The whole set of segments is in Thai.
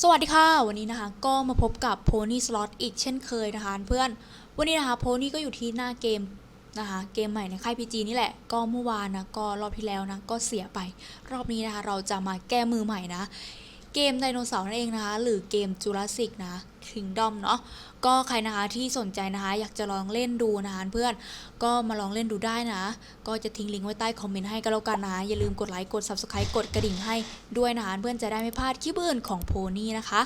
สวัสดีค่ะ วันนี้นะคะ ก็มาพบกับ Pony Slot อีกเช่นเคยนะคะเพื่อน วันนี้นะคะ Pony ก็อยู่ที่หน้าเกมนะคะเกมใหม่ในค่าย PG นี่แหละ ก็เมื่อวานนะก็รอบที่แล้วนะก็เสียไป รอบนี้นะคะ เราจะมาแก้มือใหม่นะ เกมไดโนเสาร์นั่นเองนะคะ หรือเกมจูราสสิกนะ Kingdom เนาะก็ใครนะคะที่สนใจนะคะ อยากจะลองเล่นดูนะคะเพื่อนก็มาลองเล่นดูได้นะ ก็จะทิ้งลิงก์ไว้ใต้คอมเมนต์ให้ก็แล้วกันนะอย่าลืมกดไลค์กด Subscribe กดกระดิ่งให้ด้วยนะคะเพื่อนจะได้ไม่พลาดคลิปอื่นของโพนี่นะคะ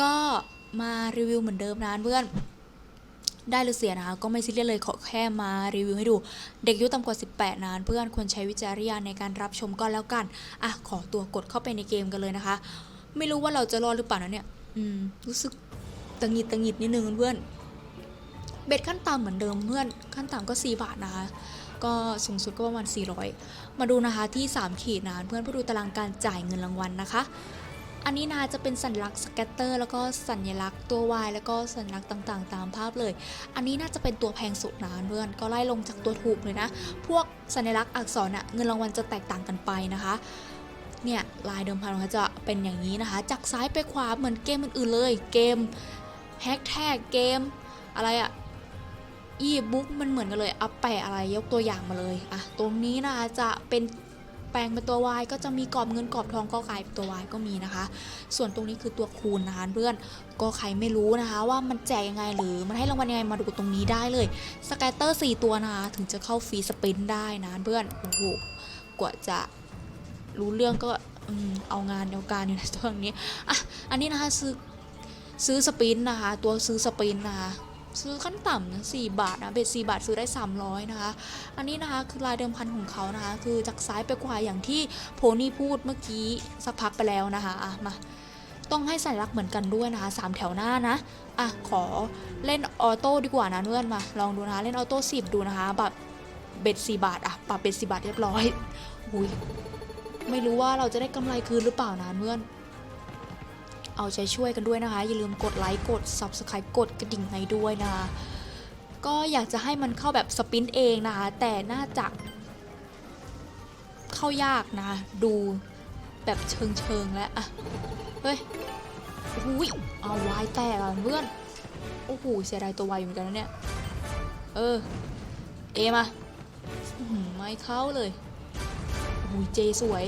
ก็มารีวิวเหมือนเดิมนะเพื่อนได้หรือเสียนะคะก็ไม่ซีเรียสเลยขอแค่มารีวิวให้ดู เด็กอายุต่ำกว่า 18 นาน เพื่อนควรใช้วิจารณญาณในการรับชมก็แล้วกัน อะ ขอตัวกดเข้าไปในเกมกันเลยนะคะ ไม่รู้ว่าเราจะรอดหรือเปล่านะเนี่ย อืม รู้สึก ตังหิดตังหิดนิดนึงเพื่อนเบ็ดขั้นต่ำเหมือนเดิมเพื่อนขั้นต่ำก็ 4 บาทนะคะ ก็สูงสุดก็ประมาณ 400 มาดูนะคะที่ 3 ขีดนะเพื่อนเพื่อดูตารางการจ่ายเงินรางวัลนะคะ อันนี้นะจะเป็นสัญลักษณ์สแกตเตอร์แล้วก็สัญลักษณ์ตัว Y แล้วก็สัญลักษณ์ต่างๆ ตามภาพเลย อันนี้น่าจะเป็นตัวแพงสุดนะเพื่อนก็ไล่ลงจากตัวถูกเลยนะ พวกสัญลักษณ์อักษรอะเงินรางวัลจะแตกต่างกันไปนะคะเนี่ยลายเดิมพันของเขาจะเป็นอย่างนี้นะคะ จากซ้ายไปขวาเหมือนเกมอื่นๆเลย เกม แฮกแท็กเกม อะไรอะอีบุ๊กมันเหมือนกันเลยเอาแปะอะไรยกตัวอย่างมาเลยอะตรงนี้นะคะจะเป็นแปลงเป็นตัว Y ก็จะมีกรอบเงินกรอบทองก็กลายเป็นตัว Y ก็มีนะคะ ส่วนตรงนี้คือตัวคูณนะคะเพื่อนก็ใครไม่รู้นะคะ ว่ามันแจกยังไงหรือมันให้รางวัลยังไงมาดูตรงนี้ได้เลยสแกตเตอร์4ตัวนะคะถึงจะเข้าฟรีสปินได้นะเพื่อนโอ้โหกว่าจะรู้เรื่องก็อเอางานเอาการอยู่ในตัวนี้อะอันนี้นะคะซื้อ ซื้อสปินนะคะ ตัวซื้อสปินนะคะซื้อขั้นต่ำนะสี่บาทนะเบ็ดสี่บาทซื้อได้ 300 นะคะ อันนี้นะคะคือลายเดิมพันของเขานะคะ คือจากซ้ายไปขวาอย่างที่โพนี่พูดเมื่อกี้สักพักไปแล้วนะคะอะมาต้องให้สัญลักษณ์เหมือนกันด้วยนะคะสามแถวหน้านะอะขอเล่นออโต้ดีกว่านะเพื่อนมา ลองดูนะคะเล่นออโต้สิบดูนะคะแบบเบ็ดสี่บาทอะปรับเบ็ดสี่บาทเรียบร้อยอุ้ยไม่รู้ว่าเราจะได้กำไรคืนหรือเปล่านะเพื่อน เอาใจช่วยกันด้วยนะคะ อย่าลืมกดไลค์กด Subscribe กดกระดิ่งให้ด้วยนะคะ ก็อยากจะให้มันเข้าแบบสปินเองนะคะ แต่น่าจะเข้ายากนะดูแบบเชิงเชิงแล้วอะเฮ้ยอุ้ยเอาวายแตกอะเพื่อน โอ้โหเสียดายตัววายอยู่เหมือนกันนะเนี่ย เออ เอมาหือไม่เข้าเลยโอ้ยเจสวย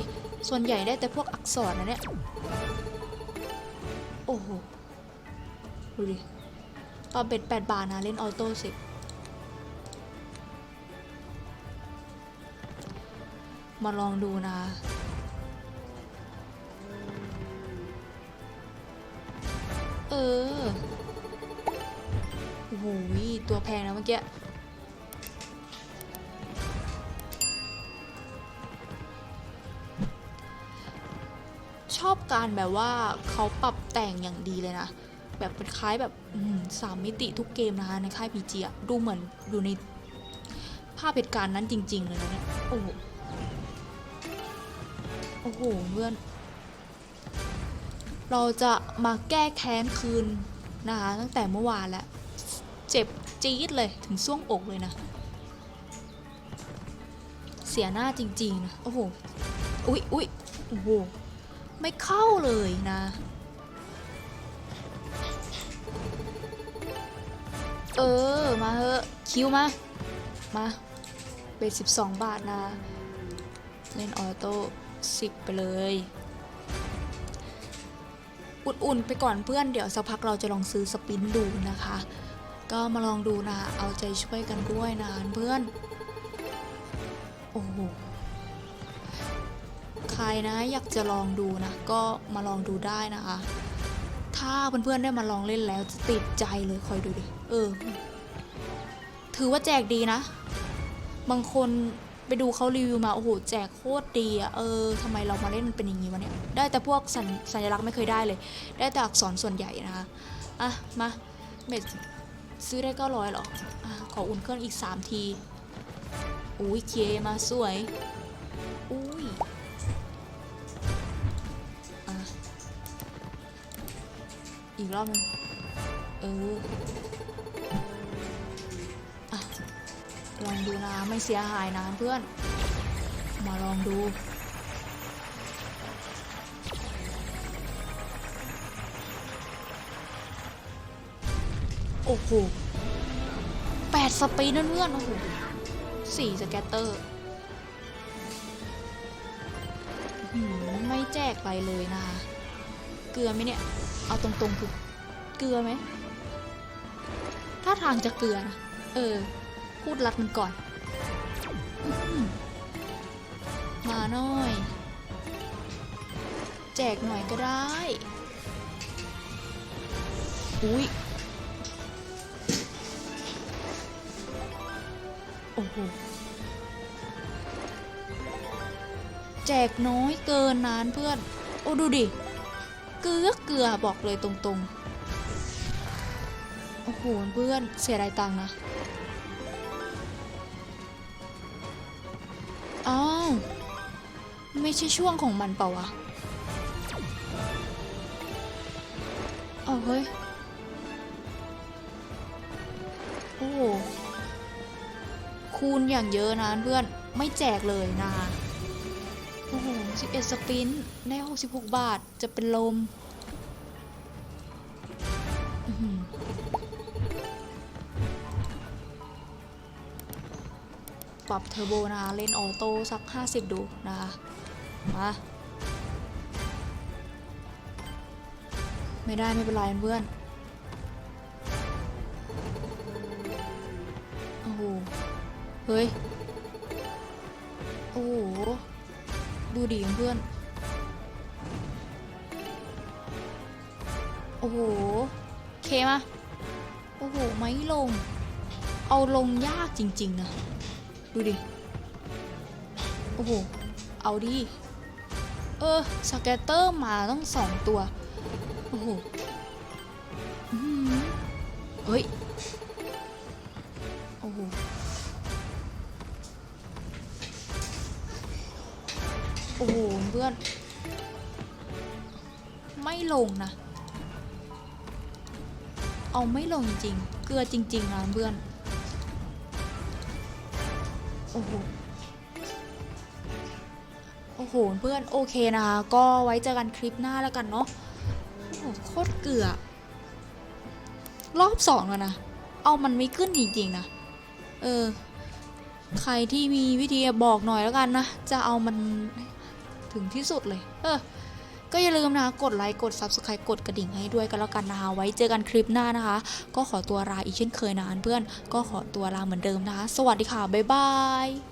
ส่วนใหญ่ได้แต่พวกอักษรนะเนี่ย อ้โห ดูดิ ตอนเป็ด8บาทนะ เล่นออโต้สิมาลองดูนะเออโอ้โหตัวแพงนะเมื่อกี้ อบการแบบว่าเขาปรับแต่งอย่างดีเลยนะ แบบเป็นคล้ายแบบสามมิติทุกเกมนะคะในค่ายพีจีอะดูเหมือนอยู่ในภาพเหตุการณ์นั้นจริง ๆ เลยนะเนี่ยโอ้โหโอ้โหเพื่อน เราจะมาแก้แค้นคืนนะคะตั้งแต่เมื่อวานแล้ว เจ็บจี๊ดเลยถึงช่วงอกเลยนะ เสียหน้าจริง ๆ นะ โอ้โห อุ๊ยอุ๊ยโอ้โห ไม่เข้าเลยนะ เออ มาเถอะ คิวมา มาเบสสิบสองบาทนะ เล่นออโต้สิบไปเลย อุ่นๆ ไปก่อนเพื่อนเดี๋ยวสักพักเราจะลองซื้อสปินดูนะคะ ก็มาลองดูนะ เอาใจช่วยกันด้วยนะเพื่อน โอ้โห ใครนะอยากจะลองดูนะ ก็มาลองดูได้นะคะ ถ้าเพื่อนๆได้มาลองเล่นแล้วจะติดใจเลยคอยดูดิเออ ถือว่าแจกดีนะ บางคนไปดูเขารีวิวมาโอ้โหแจกโคตรดีอะเออทำไมเรามาเล่นมันเป็นอย่างนี้วะเนี่ยได้แต่พวกสัญสญลักษณ์ไม่เคยได้เลย ได้แต่อักษรส่วนใหญ่นะคะอะมาเม็ดซื้อได้ก็ร้อยหรออะขออุ่นเครื่องอีก 3 ทีอุ้ยเคมาสวย อีกรอบนึงเออลองดูนะไม่เสียหายนะเพื่อน มาลองดูโอ้โหแปดสปีดนั่นเพื่อนโอ้โหสี่สแกตเตอร์หือไม่แจกไปเลยนะคะ เกลือไหมเนี่ย เอาตรงๆคือเกลือไหม ถ้าทางจะเกลือนะเออ พูดรัดมันก่อน มาหน่อย แจกหน่อยก็ได้ อุ้ยโอ้โหแจกน้อยเกินนานเพื่อน โอ้ดูดิ เกลือเกลือบอกเลยตรงๆ โอ้โหเพื่อนเสียดายตังนะอ้าวไม่ใช่ช่วงของมันเปล่าวะเอาเฮ้ย โอ้โหคูณอย่างเยอะนะเพื่อน ไม่แจกเลยนะ โอ้โห11สปินได้66บาทจะเป็นลมปรับเทอร์โบนะคะเล่นออโต้สัก 50 ดูนะคะมาไม่ได้ไม่เป็นไรเพื่อน โอ้โห เฮ้ย โอ้โห ดูดิเพื่อน โอ้โห เคมาโอ้โห ไม่ลง เอาลงยากจริง ๆ นะ ดูดิ โอ้โห เอาดิ เออ สแกตเตอร์มาต้องสองตัว โอ้โหเฮ้ย โอ้โห โอ้โหเพื่อน ไม่ลงนะ เอาไม่ลงจริงๆเกลือจริงๆนะเพื่อน โอ้โหโอ้โหเพื่อนโอเคนะคะก็ไว้เจอกันคลิปหน้าแล้วกันเนาะโอ้โคตรเกลือ รอบสองแล้วนะ เอามันไม่ขึ้นจริงๆนะ เออ ใครที่มีวิธีบอกหน่อยแล้วกันนะ จะเอามัน ถึงที่สุดเลย เออ ก็อย่าลืมนะคะกดไลค์กด Subscribe กดกระดิ่งให้ด้วยกันแล้วกันนะคะ ไว้เจอกันคลิปหน้านะคะ ก็ขอตัวลาอีกเช่นเคยนะเพื่อน ก็ขอตัวลาเหมือนเดิมนะคะ สวัสดีค่ะ บ๊ายบาย